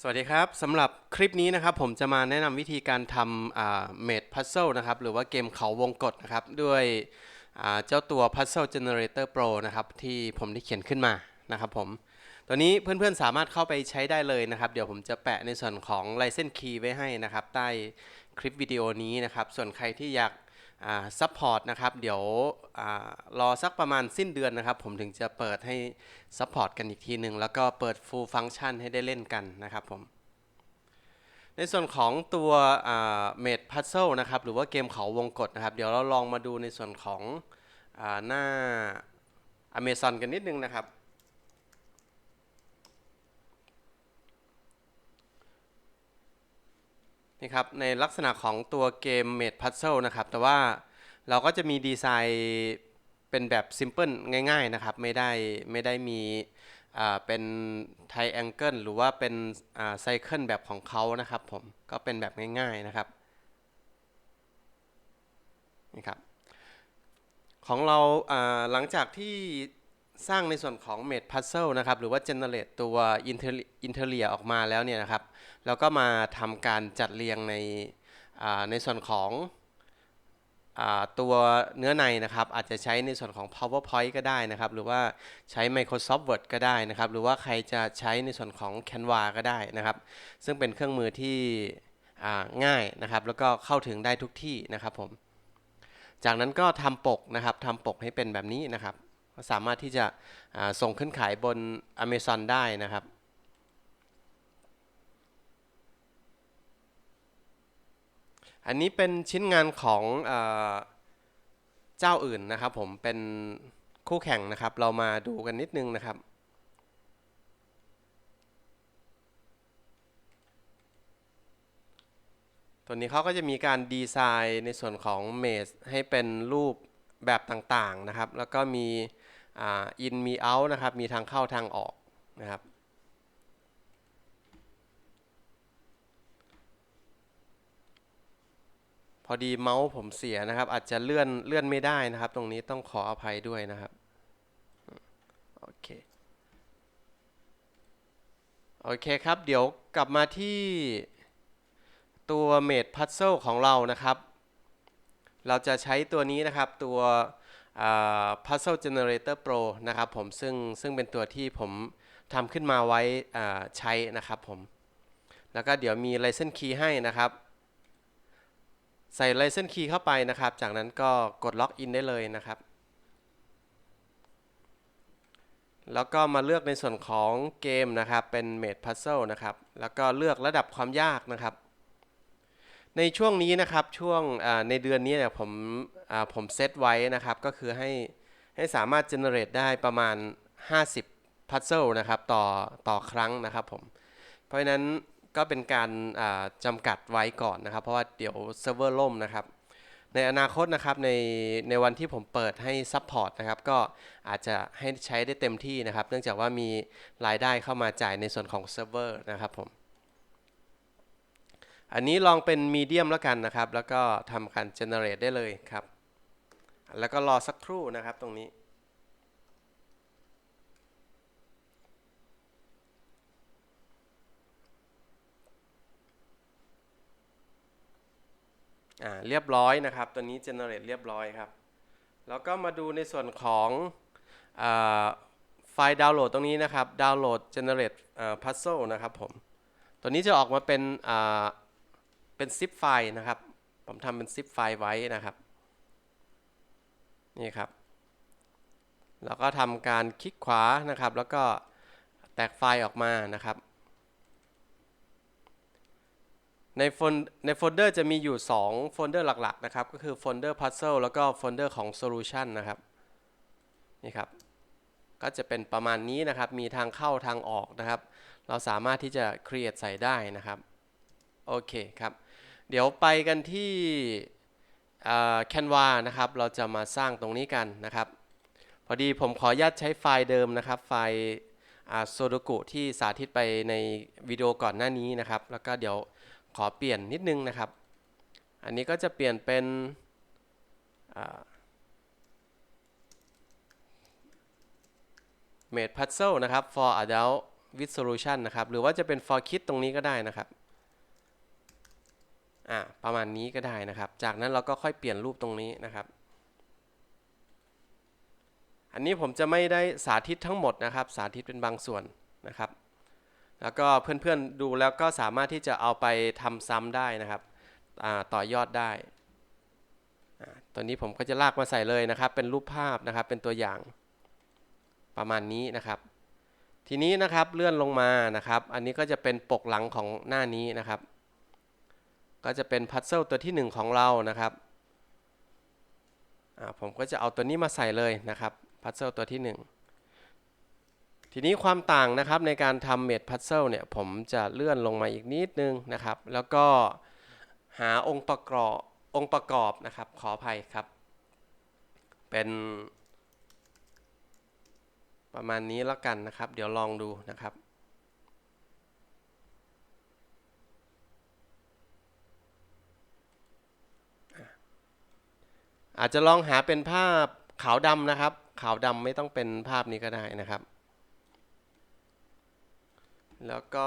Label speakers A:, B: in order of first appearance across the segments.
A: สวัสดีครับสำหรับคลิปนี้นะครับผมจะมาแนะนำวิธีการทำเมดพัซเซิลนะครับหรือว่าเกมเขาวงกตนะครับด้วยเจ้าตัว Puzzle Generator Pro นะครับที่ผมได้เขียนขึ้นมานะครับผมตัวนี้เพื่อนๆสามารถเข้าไปใช้ได้เลยนะครับ เดี๋ยวผมจะแปะในส่วนของ License Key ไว้ให้นะครับ ใต้คลิปวิดีโอนี้นะครับ ส่วนใครที่อยาก ซัพพอร์ตนะครับ เดี๋ยวอรอสักประมาณสิ้นเดือนนะครับ ผมถึงจะเปิดให้ซัพพอร์ตกันอีกทีหนึ่งแล้วก็เปิด full function ให้ได้เล่นกันนะครับผมในส่วนของตัวเมดพัซเซิลนะครับ หรือว่าเกมเขาวงกตนะครับ เดี๋ยวเราลองมาดูในส่วนของอหน้า Amazon กันนิดนึงนะครับ นี่ครับในลักษณะของตัวเกม Made Puzzle นะครับ แต่ว่าเราก็จะมีดีไซน์เป็นแบบซิมเพิลง่ายๆนะครับ ไม่ได้ไม่ได้มีเป็นไทแองเกิลหรือว่าเป็นไซเคิลแบบของเขานะครับผมก็เป็นแบบง่ายๆนะครับนี่ครับของเราหลังจากที่ สร้างในส่วนของ Made Puzzle นะครับ หรือว่า Generate ตัว Interior ออกมาแล้วเนี่ยนะครับ แล้วก็มาทำการจัดเรียงในในส่วนของอตัวเนื้อในนะครับ อาจจะใช้ในส่วนของ PowerPoint ก็ได้นะครับ หรือว่าใช้ Microsoft Word ก็ได้นะครับ หรือว่าใครจะใช้ในส่วนของ Canva ก็ได้นะครับ ซึ่งเป็นเครื่องมือที่ง่ายนะครับ แล้วก็เข้าถึงได้ทุกที่นะครับผม จากนั้นก็ทำปกนะครับทำปกให้เป็นแบบนี้นะครับ ก็สามารถที่จะส่งขึ้นขายบน Amazon ได้นะครับอันนี้เป็นชิ้นงานของเจ้าอื่นนะครับ ผมเป็นคู่แข่งนะครับ เรามาดูกันนิดนึงนะครับ ตัวนี้เขาก็จะมีการดีไซน์ในส่วนของเมสให้เป็นรูปแบบต่างๆนะครับ แล้วก็มี อินมีเอาท์นะครับ มีทางเข้าทางออกนะครับ พอดีเมาส์ผมเสียนะครับ อาจจะเลื่อนเลื่อนไม่ได้นะครับ ตรงนี้ต้องขออภัยด้วยนะครับ โอเค โอเคครับ เดี๋ยวกลับมาที่ตัว Made Puzzle ของเรานะครับ เราจะใช้ตัวนี้นะครับตัว Puzzle Generator Pro นะครับผมซึ่งซึ่งเป็นตัวที่ผมทำขึ้นมาไว้ใช้นะครับผม แล้วก็เดี๋ยวมี License Key ให้นะครับ ใส่ License Key เข้าไปนะครับ จากนั้นก็กดล็อกอินได้เลยนะครับ แล้วก็มาเลือกในส่วนของเกมนะครับ เป็น Made Puzzle นะครับ แล้วก็เลือกระดับความยากนะครับ ในช่วงนี้นะครับช่วงในเดือนนี้เนี่ยผม ผมเซตไว้นะครับก็คือให้ให้สามารถ generate ได้ประมาณ 50 puzzle นะครับต่อต่อครั้งนะครับผม เพราะฉะนั้นก็เป็นการจำกัดไว้ก่อนนะครับ เพราะว่าเดี๋ยวเซิร์ฟเวอร์ล่มนะครับ ในอนาคตนะครับในในวันที่ผมเปิดให้ซัพพอร์ตนะครับก็อาจจะให้ใช้ได้เต็มที่นะครับ เนื่องจากว่ามีรายได้เข้ามาจ่ายในส่วนของเซิร์ฟเวอร์นะครับผมอันนี้ลองเป็นมีเดียมแล้วกันนะครับ แล้วก็ทำการเจเนเรตได้เลยครับ แล้วก็รอสักครู่นะครับตรงนี้ อ่าเรียบร้อยนะครับ ตัวนี้ generate เรียบร้อยครับ แล้วก็มาดูในส่วนของอไฟล์ดาวน์โหลดตรงนี้นะครับดาวน์โหลด generate puzzle นะครับผม ตัวนี้จะออกมาเป็นเป็น zip ไฟล์นะครับ ผมทำเป็น zip ไฟล์ไว้นะครับ นี่ครับ แล้วก็ทำการคลิกขวานะครับ แล้วก็แตกไฟล์ออกมานะครับ ในโฟลในโฟลเดอร์จะมีอยู่ 2 โฟลเดอร์หลักๆนะครับ ก็คือโฟลเดอร์ Puzzle แล้วก็โฟลเดอร์ของ Solution นะครับ นี่ครับ ก็จะเป็นประมาณนี้นะครับ มีทางเข้าทางออกนะครับ เราสามารถที่จะ create ใส่ได้นะครับ โอเคครับ เดี๋ยวไปกันที่ Canva นะครับเราจะมาสร้างตรงนี้กันนะครับ พอดีผมขออนุญาตใช้ไฟล์เดิมนะครับ ไฟล์โซโดกุที่สาธิตไปในวิดีโอก่อนหน้านี้นะครับ แล้วก็เดี๋ยวขอเปลี่ยนนิดนึงนะครับ อันนี้ก็จะเปลี่ยนเป็นเมดพัซเซิลนะครับ for adult with solution นะครับ หรือว่าจะเป็น for kit ตรงนี้ก็ได้นะครับ อ่าประมาณนี้ก็ได้นะครับ จากนั้นเราก็ค่อยเปลี่ยนรูปตรงนี้นะครับ อันนี้ผมจะไม่ได้สาธิตทั้งหมดนะครับ สาธิตเป็นบางส่วนนะครับ แล้วก็เพื่อนๆดูแล้วก็สามารถที่จะเอาไปทำซ้ำได้นะครับต่อยอดได้ตัวนี้ผมก็จะลากมาใส่เลยนะครับ เป็นรูปภาพนะครับ เป็นตัวอย่างประมาณนี้นะครับ ทีนี้นะครับเลื่อนลงมานะครับ อันนี้ก็จะเป็นปกหลังของหน้านี้นะครับ ก็จะเป็นพัซเซิลตัวที่ 1 ของเรานะครับผมก็จะเอาตัวนี้มาใส่เลยนะครับพัซเซิลตัวที่ 1 ทีนี้ความต่างนะครับในการทำเมดพัซเซิลเนี่ยผมจะเลื่อนลงมาอีกนิดนึงนะครับ แล้วก็หาองค์ประกอบองค์ประกอบนะครับขออภัยครับ เป็นประมาณนี้แล้วกันนะครับ เดี๋ยวลองดูนะครับ อาจจะลองหาเป็นภาพขาวดำนะครับ ขาวดำไม่ต้องเป็นภาพนี้ก็ได้นะครับ แล้วก็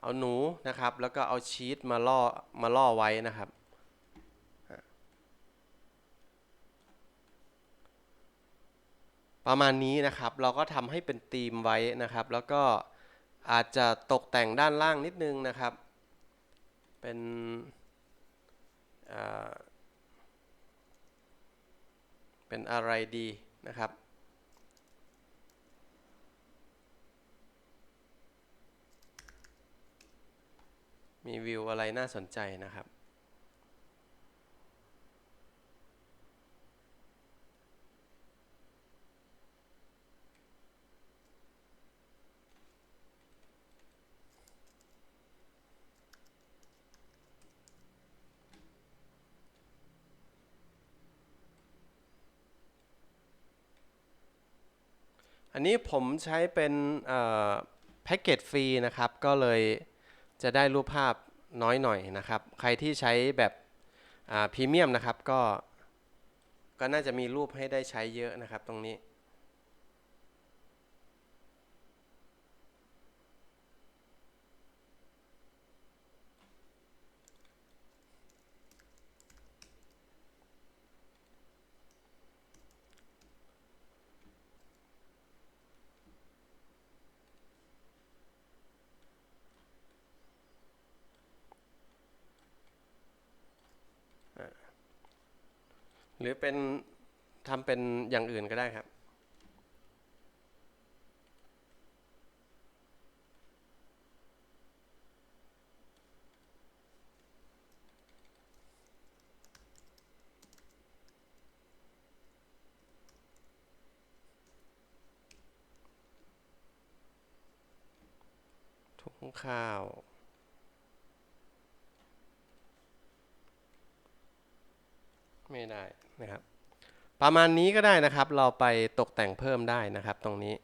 A: เอาหนูนะครับ แล้วก็เอาชีสมาล่อมาล่อไว้นะครับ ประมาณนี้นะครับ เราก็ทำให้เป็นธีมไว้นะครับ แล้วก็อาจจะตกแต่งด้านล่างนิดนึงนะครับ เป็นเป็นอะไรดีนะครับ มีวิวอะไรน่าสนใจนะครับ อันนี้ผมใช้เป็นแพ็กเกจฟรีนะครับ ก็เลยจะได้รูปภาพน้อยหน่อยนะครับ ใครที่ใช้แบบพรีเมียมนะครับก็ก็น่าจะมีรูปให้ได้ใช้เยอะนะครับตรงนี้ หรือเป็นทำเป็นอย่างอื่นก็ได้ครับ ถุงข้าว ไม่ได้นะครับ ประมาณนี้ก็ได้นะครับ เราไปตกแต่งเพิ่มได้นะครับ ตรงนี้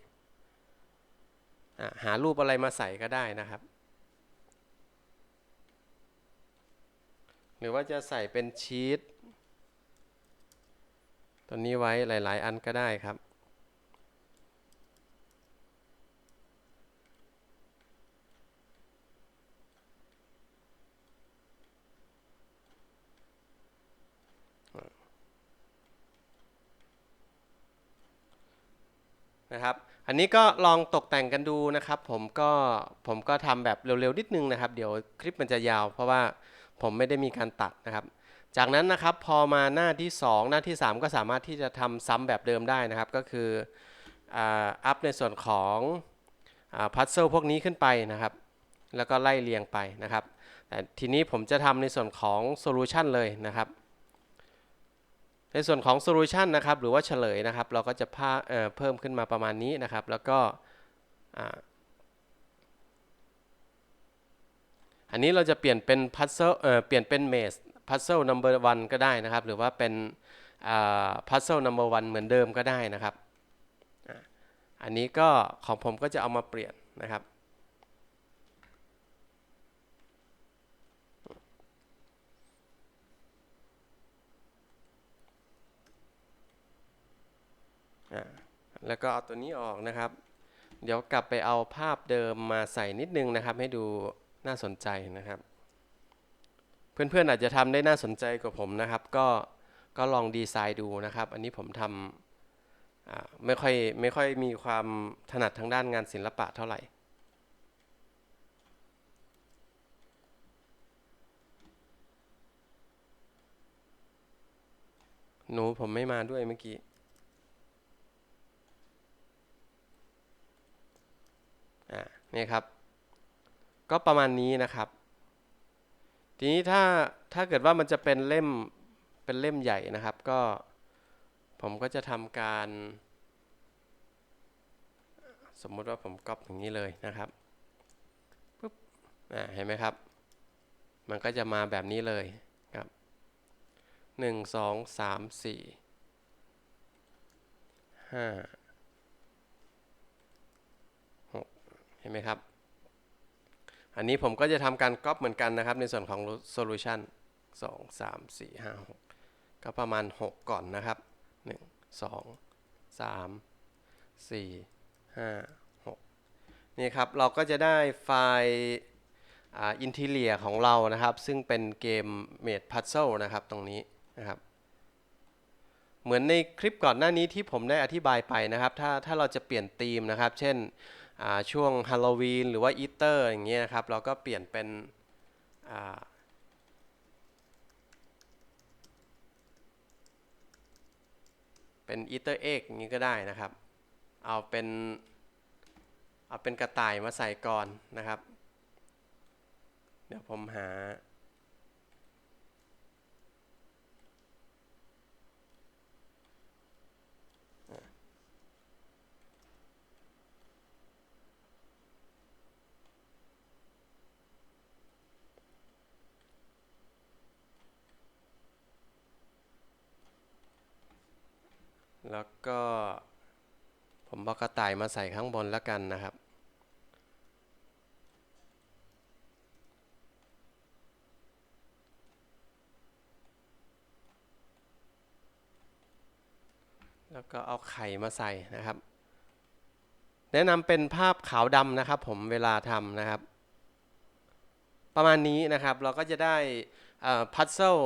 A: หารูปอะไรมาใส่ก็ได้นะครับ หรือว่าจะใส่เป็นชีตตัวนี้ไว้หลาย ๆ อันก็ได้ครับ นะครับ อันนี้ก็ลองตกแต่งกันดูนะครับ ผมก็ผมก็ทำแบบเร็วๆนิดนึงนะครับ เดี๋ยวคลิปมันจะยาว เพราะว่าผมไม่ได้มีการตัดนะครับ จากนั้นนะครับพอมาหน้าที่ 2 หน้าที่ 3 ก็สามารถที่จะทำซ้ำแบบเดิมได้นะครับ ก็คืออัพในส่วนของพัซเซิลพวกนี้ขึ้นไปนะครับ แล้วก็ไล่เรียงไปนะครับ แต่ทีนี้ผมจะทำในส่วนของโซลูชันเลยนะครับ ในส่วนของโซลูชันนะครับหรือว่าเฉลยนะครับ เราก็จะเเพิ่มขึ้นมาประมาณนี้นะครับ แล้วก็อันนี้เราจะเปลี่ยนเป็นพัซเซิลเปลี่ยนเป็นเมสพัซเซิลนัมเบอร์วันก็ได้นะครับ หรือว่าเป็นพัซเซิลนัมเบอร์วันเหมือนเดิมก็ได้นะครับ อันนี้ก็ของผมก็จะเอามาเปลี่ยนนะครับ อ่า แล้วก็เอาตัวนี้ออกนะครับ เดี๋ยวกลับไปเอาภาพเดิมมาใส่นิดนึงนะครับ ให้ดูน่าสนใจนะครับ เพื่อนๆอาจจะทำได้น่าสนใจกว่าผมนะครับ ก็ก็ลองดีไซน์ดูนะครับ อันนี้ผมทำอ่าไม่ค่อยไม่ค่อยมีความถนัดทางด้านงานศิลปะเท่าไหร่หนูผมไม่มาด้วยเมื่อกี้ อ่า นี่ครับ ก็ประมาณนี้นะครับ ทีนี้ถ้าถ้าเกิดว่ามันจะเป็นเล่มเป็นเล่มใหญ่นะครับ ก็ผมก็จะทำการ สมมุติว่าผมก๊อปอย่างนี้เลยนะครับปุ๊บอ่าเห็นไหมครับ มันก็จะมาแบบนี้เลยครับหนึ่งสองสามสี่ห้าหก เห็นไหมครับ อันนี้ผมก็จะทำการก๊อปเหมือนกันนะครับ ในส่วนของ solution สองสามสี่ห้าหกก็ประมาณหกก่อนนะครับหนึ่งสองสามสี่ห้าหกนี่ครับ เราก็จะได้ไฟล์อินทีเลียของเรานะครับ ซึ่งเป็นเกม Made Puzzle นะครับตรงนี้นะครับ เหมือนในคลิปก่อนหน้านี้ที่ผมได้อธิบายไปนะครับ ถ้าถ้าเราจะเปลี่ยนธีมนะครับ เช่น ช่วงฮาโลวีนหรือว่าอีเตอร์อย่างเงี้ยนะครับ เราก็เปลี่ยนเป็นเป็นอีเตอร์เอ็กอย่างนี้ก็ได้นะครับ เอาเป็นเอาเป็นกระต่ายมาใส่ก่อนนะครับ เดี๋ยวผมหา แล้วก็ผมบอกกระต่ายมาใส่ข้างบนแล้วกันนะครับ แล้วก็เอาไข่มาใส่นะครับ แนะนำเป็นภาพขาวดำนะครับ ผมเวลาทำนะครับ ประมาณนี้นะครับเราก็จะได้พัซเซิล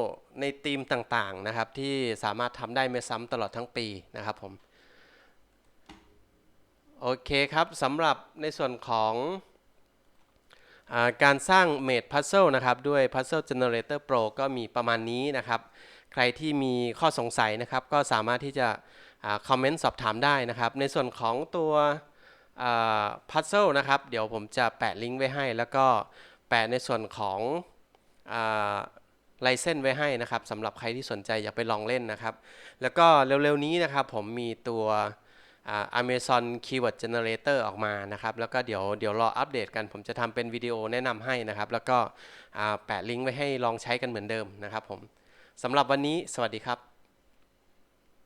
A: ในธีมต่างๆนะครับ ที่สามารถทำได้ไม่ซ้ำตลอดทั้งปีนะครับผมโอเคครับสำหรับในส่วนของอการสร้าง Made Puzzle นะครับ ด้วย Puzzle Generator Pro ก็มีประมาณนี้นะครับ ใครที่มีข้อสงสัยนะครับ ก็สามารถที่จะคอมเมนต์สอบถามได้นะครับ ในส่วนของตัวพัซเซิลนะครับ เดี๋ยวผมจะแปะลิงก์ไว้ให้แล้วก็ ปะในส่วนของไลเซนไว้ให้นะครับสำหรับใครที่สนใจอยากไปลองเล่นนะครับ แล้วก็เร็วๆนี้นะครับผมมีตัวอ Amazon Keyword Generator ออกมานะครับ แล้วก็เดี๋ยวเดี๋ยวรออัปเดตกัน ผมจะทำเป็นวิดีโอแนะนำให้นะครับ แล้วก็แปะลิงก์ไว้ให้ลองใช้กันเหมือนเดิมนะครับผมสำหรับวันนี้สวัสดีครับ